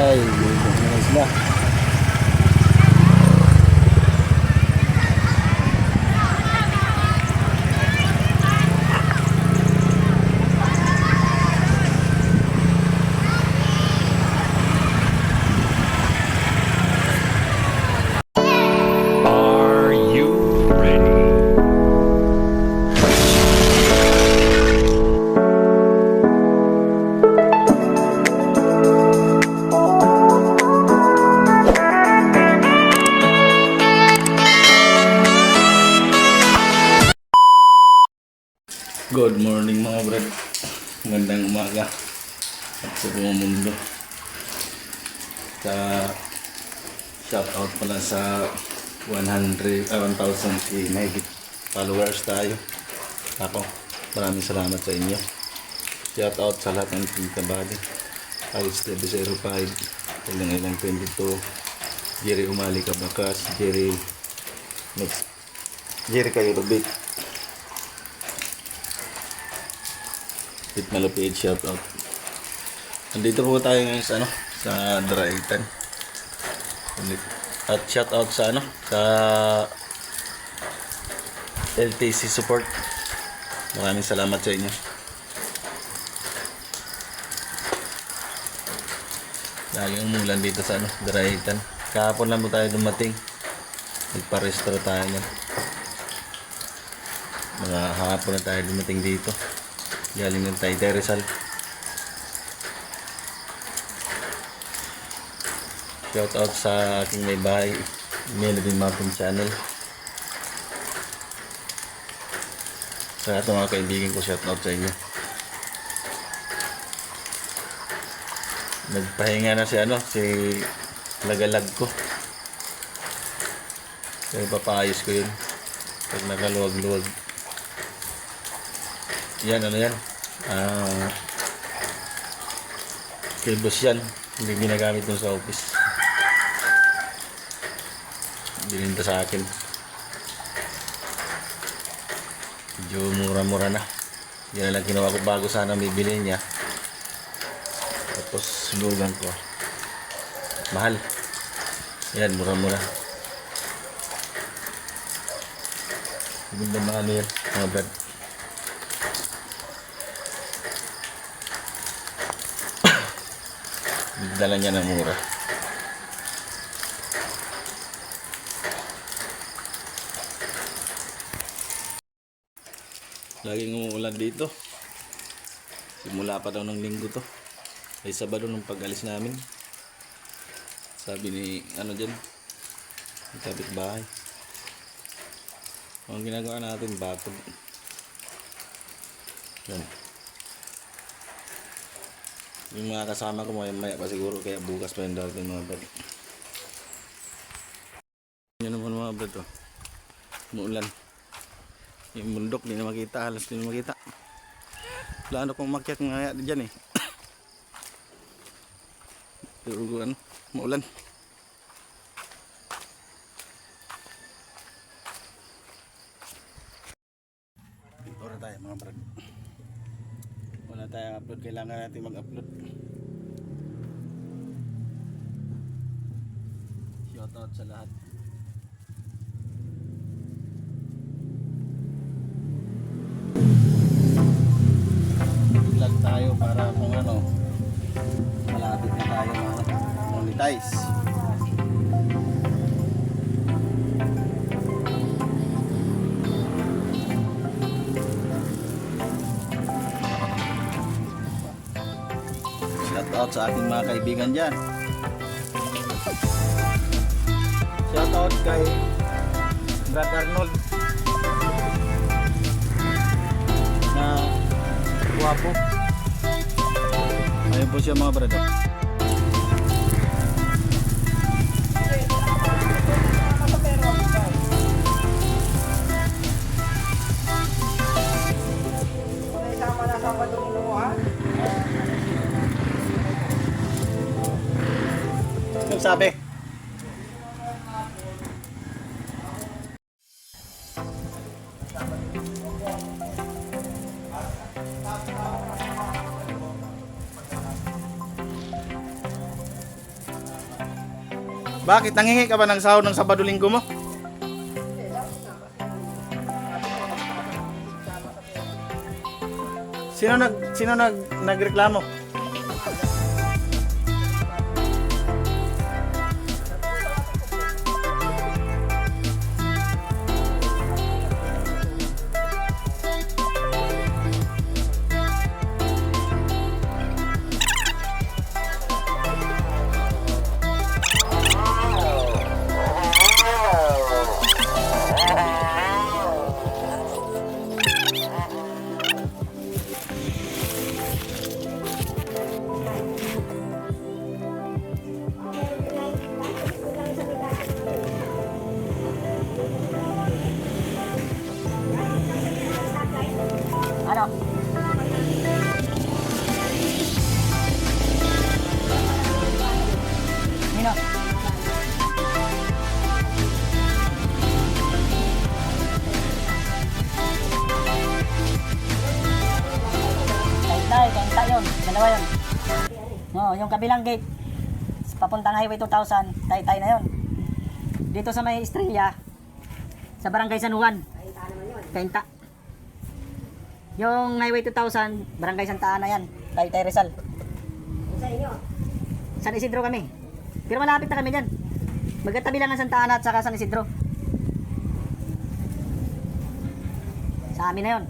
Ay, lubog na sila. Mga brad. Magandang umaga. At sa buong mundo. Sa shout out pala sa 100, ah, 1,000 mahigit followers tayo. Ako, maraming salamat sa inyo. Shout out sa lahat ng Tita Bali. TV 05, ilang ilang 22, Jerry Umali Kabakas, Jerry Next, Jerry Kairobit, Pit Malupit, shout out. Nandito po tayo ngayon sa ano, sa Draitan. At shout out sa ano, sa LTC support. Maraming salamat sa inyo. Lagi umulan dito sa ano, Draitan. Kahapon lang po tayo dumating. Nagpa-restore tayo niyan. Mga hapon na tayo dumating dito. Galing ng tayo Rizal. Shout out sa aking may bahay, Melody Mountain Channel. Sa lahat ng mga kaibigan ko, shout out sa inyo. Nagpahinga na si ano, si lagalag ko. Kaya papaayos ko yun. Pag nakaluwag-luwag. Yan, ano yan? Ah, cables yan. Hindi ginagamit dun sa office. Bininta sa akin. Medyo mura-mura na. Yan na lang ginawa ko bago sana bibili niya. Tapos lugan ko. Mahal. Yan, mura-mura. Ganda mga ano yan, mga brad. Dala niya ng mura. Laging umuulan dito. Simula pa daw ng linggo to. Ay Sabado nung pag-alis namin. Sabi ni ano dyan, yung kapitbahay. Ang ginagawa natin, bakod. Yan. Yung mga kasama ko maya maya pa siguro kaya bukas pa yung darating mga brad. Yan naman mga brad oh. Muulan. Yung bundok di na makita, halos di na makita. Plano kong makyat nga dyan eh. Ano, maulan. Dito na tayo mga brad. Tayong upload, kailangan natin mag-upload. Shoutout sa lahat. Vlog tayo para kung ano, malapit na tayo ma-monetize. Shout out sa aking mga kaibigan dyan. Shout out kay Brad Arnold na guwapo. Ayun po siya mga brad. Bakit? Nangingi ka ba ng sahod ng Sabado Linggo mo? Sino nag sino nag nagreklamo? Yung kabilang gate, papuntang Highway 2000, tay-tay na yun. Dito sa may Estrella, sa Barangay San Juan. Kainta. Yung Highway 2000, Barangay Santa Ana yan. Taytay Rizal. Sa inyo. San Isidro kami. Pero malapit na kami dyan. Magkatabi lang ang Santa Ana at saka San Isidro. Sa amin na yon.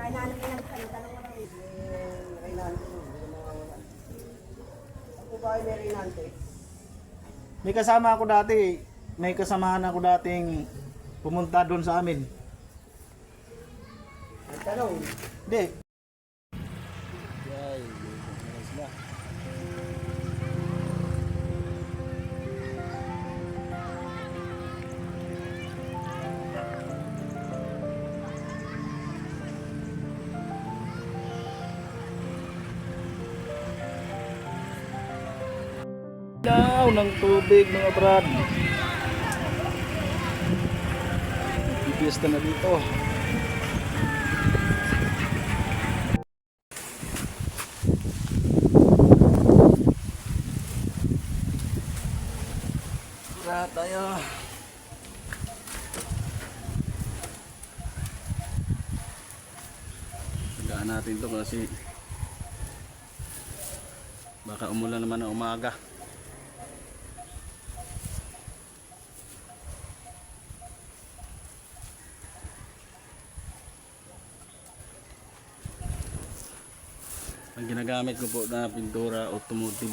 Pagkain na namin ng tanong tanong mo lang. May kasama ako dati. May kasamahan ako dating pumunta doon sa amin. Tanong. Hindi. Daw ng tubig mga brad. Piyesta na dito. Tara tayo. Tagaan natin to kasi baka umulan naman na umaga. Ang ginagamit ko po na pintura automotive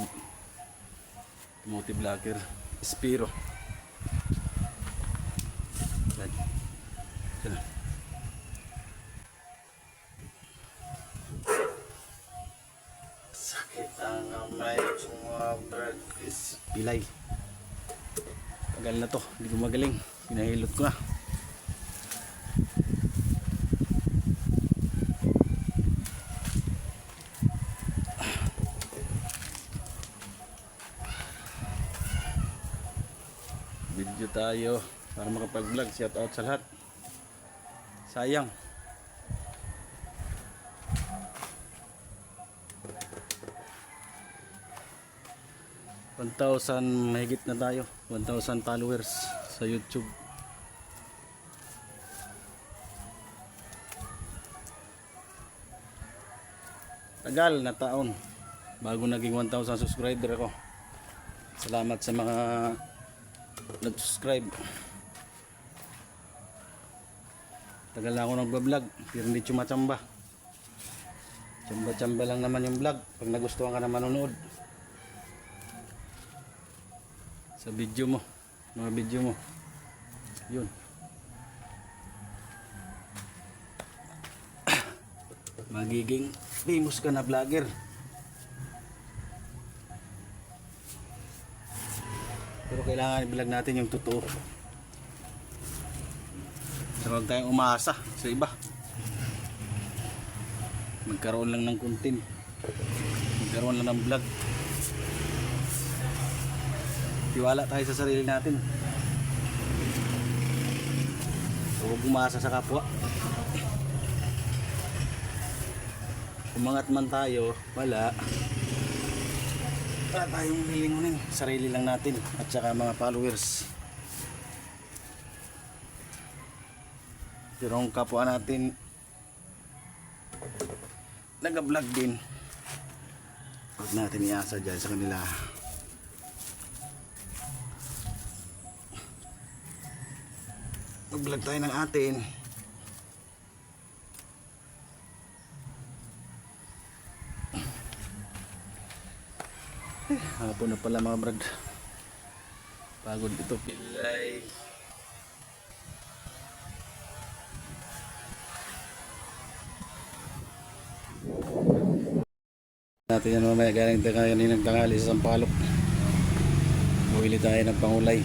automotive lacquer Spiro. Yan. Yan. Sakit ang may sumabert is pilay. Tagal na to, hindi ko magaling. Pinahilot ko na. video tayo para makapag-vlog. Shout out sa lahat. Sayang. One thousand mahigit na tayo. 1,000 followers sa YouTube. Tagal na taon bago naging 1,000 subscriber ako. Salamat sa mga nag-subscribe. Tagal na ako nagbablog, pero hindi tsumachamba. Tsamba-tsamba lang naman yung vlog pag nagustuhan ka na manonood. Sa video mo, mga video mo. Yun. Magiging famous ka na vlogger. Pero kailangan i-vlog natin yung totoo. So, huwag tayong umasa sa iba. Magkaroon lang ng content. Magkaroon lang ng vlog. Tiwala tayo sa sarili natin. Huwag umasa sa kapwa. Umangat man tayo, wala. wala tayong lilingunin sarili lang natin at saka mga followers. Pero ang kapwa natin nag-vlog din. Huwag natin iasa dyan sa kanila. Mag-vlog tayo ng atin Hapon na pala mga brad. Pagod ito. Pilay. Natin yan mamaya galing tayo kaninang tanghali sa Sampalok. Buhili tayo ng pangulay.